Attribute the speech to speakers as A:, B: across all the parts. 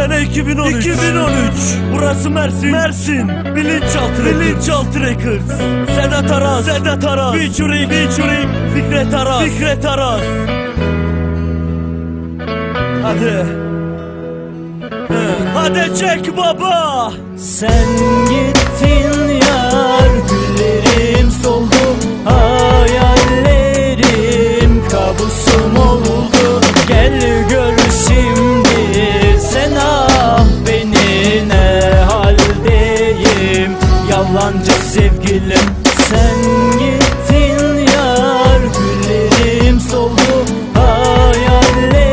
A: Sene 2013 2013 Burası Mersin. Mersin. Bilinçaltı Bilinçaltı Records. Sedat Aras. Sedat Aras. Featuring. Featuring. Fikret Aras. Fikret Aras. Hadi. Hadi çek baba.
B: Sen Yalancı sevgilim. Sen gittin yar Güllerim soldu Hayallerim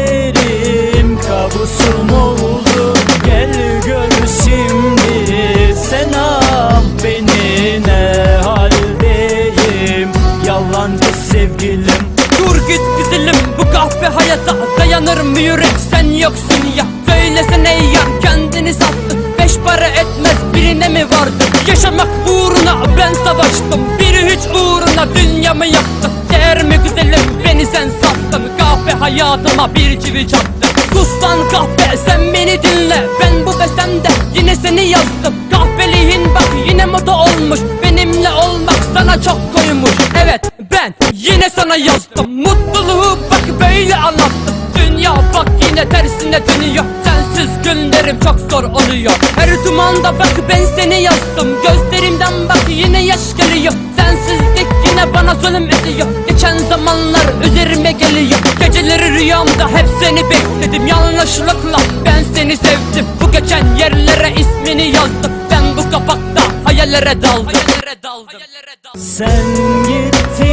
B: kabusum oldu. Gel gör şimdi Sen ah beni ne haldeyim? Yalancı sevgilim.
C: Dur git güzelim bu kahve hayata Dayanır mı yürek? Sen yoksun ya Söylesene yar kendini sattın Beş para etmez birine mi vardın Yaşamak uğruna ben savaştım. Biri hiç uğruna dünyamı yaktı Değer mi güzelim? Beni sen sattın. Kahve hayatıma bir çivi çaktı Kustan kahve sen beni dinle. Ben bu besemde yine seni yazdım. Kahveliğin bak yine moda olmuş. Benimle olmak sana çok koymuş. Evet ben yine sana yazdım. Mutluluğu bak böyle anlattım. Dünya bak yine tersine dönüyor Sensiz günlerim çok zor oluyor. Her dumanda bak ben seni yazdım. Gözlerimden bak yine yaş geliyor. Sensizlik yine bana zulüm ediyor. Geçen zamanlar üzerime geliyor. Geceleri rüyamda hep seni bekledim. Yanlışlıkla ben seni sevdim. Bu geçen yerlere ismini yazdım. Ben bu kapakta hayallere daldım. Hayallere daldım.
B: Sen